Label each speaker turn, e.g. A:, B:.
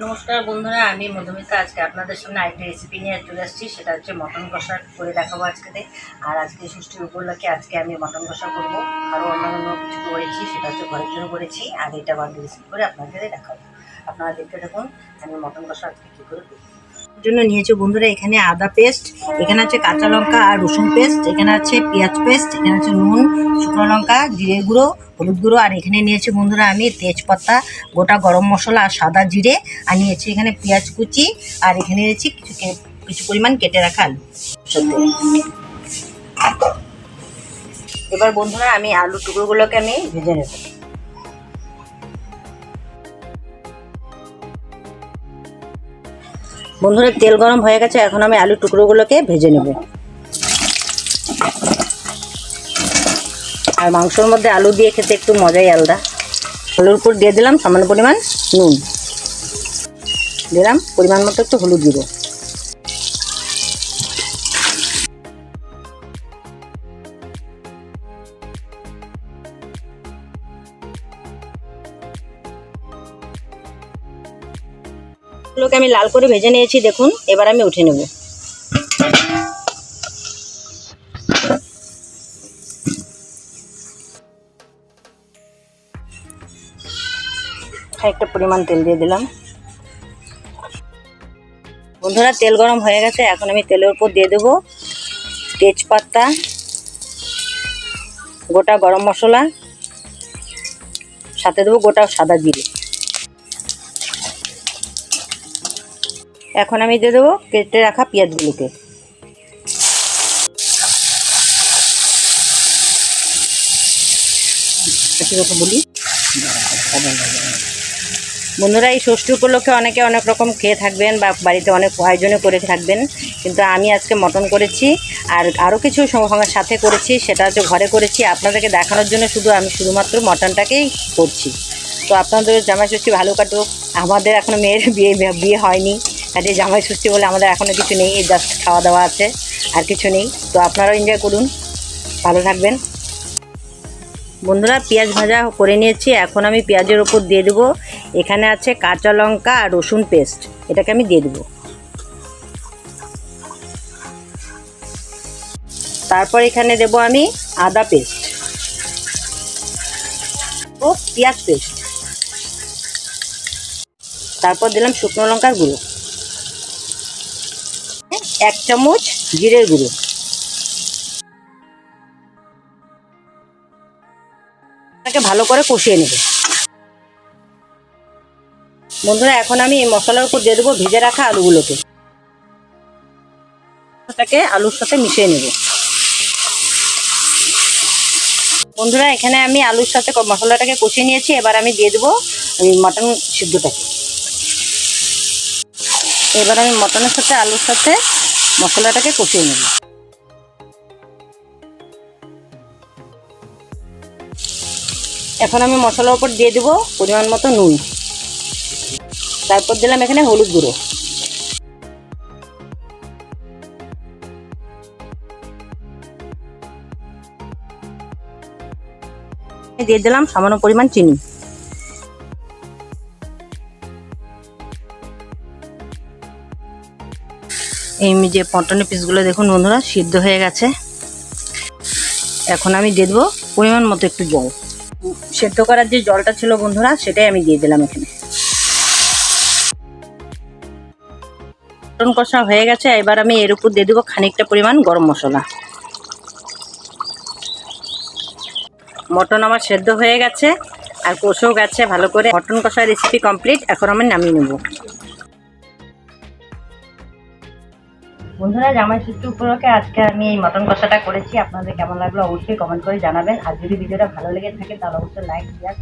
A: নমস্কার বন্ধুরা, আমি মধুমিতা। আজকে আপনাদের সামনে আরেকটা রেসিপি নিয়ে চলে আসছি, সেটা হচ্ছে মটন কষা করে দেখাবো আজকে আর আজকে ষষ্ঠীর উপলক্ষে আজকে আমি মটন কষা করব। আরও অন্যান্য কিছু করেছি, সেটা হচ্ছে ঘরের জন্য করেছি, আর এটা বাদ রেসিপি করে আপনাদের দেখাবো। আপনারা দেখতে থাকুন, আমি মটন কষা আজকে কী করে করি জন্য নিয়েছি বন্ধুরা, এখানে আদা পেস্ট এখানে আছে কাঁচা লঙ্কা আর রসুন পেস্ট এখানে আছে পেঁয়াজ পেস্ট এখানে আছে নুন, শুকনো লঙ্কা, জিরে গুঁড়ো, হলুদ গুঁড়ো, আর এখানে নিয়েছি বন্ধুরা আমি তেজপাতা, গোটা গরম মশলা আর সাদা জিরে, আর নিয়েছি এখানে পেঁয়াজ কুচি, আর এখানে নিয়েছি কিছু কিছু পরিমাণ কেটে রাখা আলু। এবার বন্ধুরা আমি আলু টুকরোগুলোকে আমি ভেজে নেব। বন্ধুরা, তেল গরম হয়ে গেছে, এখন আমি আলু টুকরোগুলোকে ভেজে নেব। আর মাংসর মধ্যে আলু দিয়ে খেতে একটু মজাই আলাদা। আলুর উপর দিয়ে দিলাম সামান্য পরিমাণ নুন। দিলাম পরিমাণ মতো একটু হলুদ দিব এগুলোকে আমি লাল করে ভেজে নিয়েছি, দেখুন। এবার আমি উঠে নেব। একটা পরিমাণ তেল দিয়ে দিলাম। বন্ধুরা, তেল গরম হয়ে গেছে, এখন আমি তেলের উপর দিয়ে দেবো তেজপাতা, গোটা গরম মশলা, সাথে দেবো গোটা সাদা জিরে। এখন আমি দিয়ে দেবো কেটে রাখা পেঁয়াজগুলোকে। কথা বলি। বন্ধুরা এই ষষ্ঠী উপলক্ষে অনেকে অনেক রকম খেয়ে থাকবেন বা বাড়িতে অনেক আয়োজনও করে থাকবেন। কিন্তু আমি আজকে মটন করেছি আর আরও কিছু সাথে করেছি সেটা হচ্ছে ঘরে করেছি। আপনাদেরকে দেখানোর জন্য শুধু আমি শুধুমাত্র মটনটাকেই করছি। তো আপনাদের জামাই ষষ্ঠী ভালো কাটুক। আমাদের এখনও মেয়ের বিয়ে বিয়ে হয়নি। কাজে জামাই ষষ্ঠী বলে আমাদের এখনও কিছু নেই জাস্ট খাওয়া দাওয়া আছে, আর কিছু নেই। তো আপনারাও এনজয় করুন। ভালো থাকবেন। বন্ধুরা, পেঁয়াজ ভাজা করে নিয়েছি। এখন আমি পেঁয়াজের ওপর দিয়ে দেবো। এখানে আছে কাঁচা লঙ্কা আর রসুন পেস্ট। এটাকে আমি দিয়ে দেবো। তারপর এখানে দেবো আমি আদা পেস্ট ও পেঁয়াজ পেস্ট। তারপর দিলাম শুকনো লঙ্কার গুঁড়ো। এক চামচ জিরের গুঁড়ো। এটাকে ভালো করে কষিয়ে নেবে। বন্ধুরা, এখন আমি এই মশলার উপর দিয়ে দেবো ভেজে রাখা আলুগুলোকে। এটাকে আলুর সাথে মিশিয়ে নেব। বন্ধুরা, এখানে আমি আলুর সাথে মশলাটাকে কষিয়ে নিয়েছি। এবার আমি দিয়ে দেবো মটন সিদ্ধটাকে। এবার আমি মটনের সাথে আলুর সাথে মশলাটাকে কষিয়ে নেব। এখন আমি মশলার উপর দিয়ে দেবো পরিমাণ মতো নুন। তারপর দিলাম এখানে হলুদ গুঁড়ো। দিয়ে দিলাম সামান্য পরিমাণ চিনি। এই যে পটনের পিসগুলো দেখুন বন্ধুরা, সিদ্ধ হয়ে গেছে। এখন আমি দিয়ে দেবো পরিমাণ মতো একটু জল। সেদ্ধ করার যে জলটা ছিল বন্ধুরা, সেটাই আমি দিয়ে দিলাম এখানে। মটন কষা হয়ে গেছে, এবার আমি এর উপর দিয়ে দেবো খানিকটা পরিমাণ গরম মশলা। মটন আমার সেদ্ধ হয়ে গেছে, আর কষেও গেছে ভালো করে। মটন কষা রেসিপি কমপ্লিট এখন আমি নামিয়ে নেব। বন্ধুরা, জামাই ষষ্ঠী উপলক্ষে আজকে আমি এই মটন কষাটা করেছি। আপনাদের কেমন লাগল অবশ্যই কমেন্ট করে জানাবেন। আর যদি ভিডিওটা ভালো লেগে থাকে, তাহলে অবশ্যই লাইক শেয়ার